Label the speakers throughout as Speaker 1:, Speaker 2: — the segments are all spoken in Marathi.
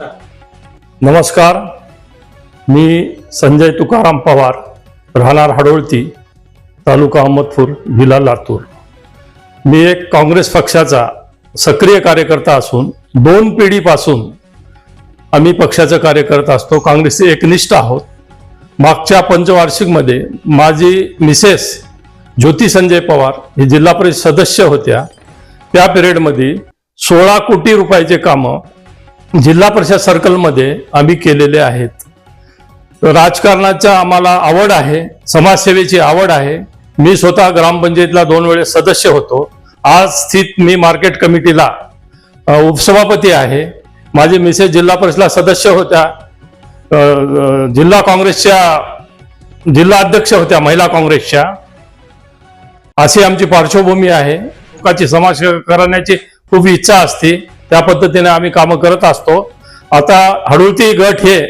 Speaker 1: नमस्कार. मी संजय तुकाराम पवार राहणार हडोळती तालुका अहमदपूर जिल्हा लातूर. मी एक काँग्रेस पक्षाचा सक्रिय कार्यकर्ता असून दोन पिढीपासून आम्ही पक्षाचं कार्य करत असतो काँग्रेसचे एकनिष्ठ आहोत. मागच्या पंचवार्षिकमध्ये माझी मिसेस ज्योती संजय पवार हे जिल्हा परिषद सदस्य होत्या. त्या पिरियडमध्ये सोळा कोटी रुपयाचे कामं जिल्हा परिषद सर्कलमध्ये आम्ही केलेले आहेत. राजकारणाच्या आम्हाला आवड आहे समाजसेवेची आवड आहे. मी स्वतः ग्रामपंचायतीला दोन वेळेस सदस्य होतो. आज स्थित मी मार्केट कमिटीला उपसभापती आहे. माझे मिसेस जिल्हा परिषदला सदस्य होत्या. जिल्हा काँग्रेसच्या जिल्हा अध्यक्ष होत्या महिला काँग्रेसच्या. अशी आमची पार्श्वभूमी आहे. लोकांची समाज करण्याची खूप इच्छा असते. त्या पद्धतीने आम्ही कामं करत असतो. आता हडुळती गट हे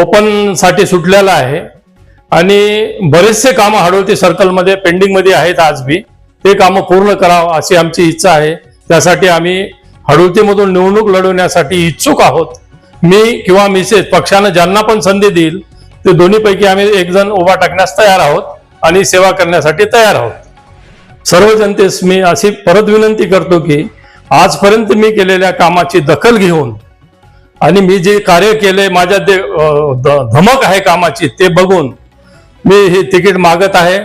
Speaker 1: ओपनसाठी सुटलेलं आहे. आणि बरेचसे कामं हडुळती सर्कलमध्ये पेंडिंगमध्ये आहेत आज बी. ते कामं पूर्ण करावं अशी आमची इच्छा आहे. त्यासाठी आम्ही हडुळतीमधून निवडणूक लढवण्यासाठी इच्छुक आहोत. मी किंवा मिसेस पक्षानं ज्यांना पण संधी देईल ते दोन्हीपैकी आम्ही एक जण उभा टाकण्यास तयार आहोत आणि सेवा करण्यासाठी तयार आहोत. सर्व जनतेस मी अशी परत विनंती करतो की आजपर्यंत मी केलेल्या कामाची दखल घेऊन आणि मी जे कार्य केले माझ्या दे धमक आहे कामाची ते बघून मी हे तिकीट मागत आहे.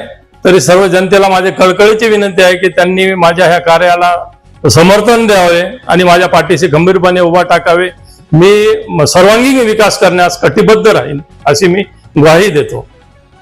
Speaker 1: तरी सर्व जनतेला माझे कळकळीची विनंती आहे की त्यांनी माझ्या ह्या कार्याला समर्थन द्यावे आणि माझ्या पाठीशी गंभीरपणे उभा टाकावे. मी सर्वांगीण विकास करण्यास कटिबद्ध राहीन अशी मी ग्वाही देतो.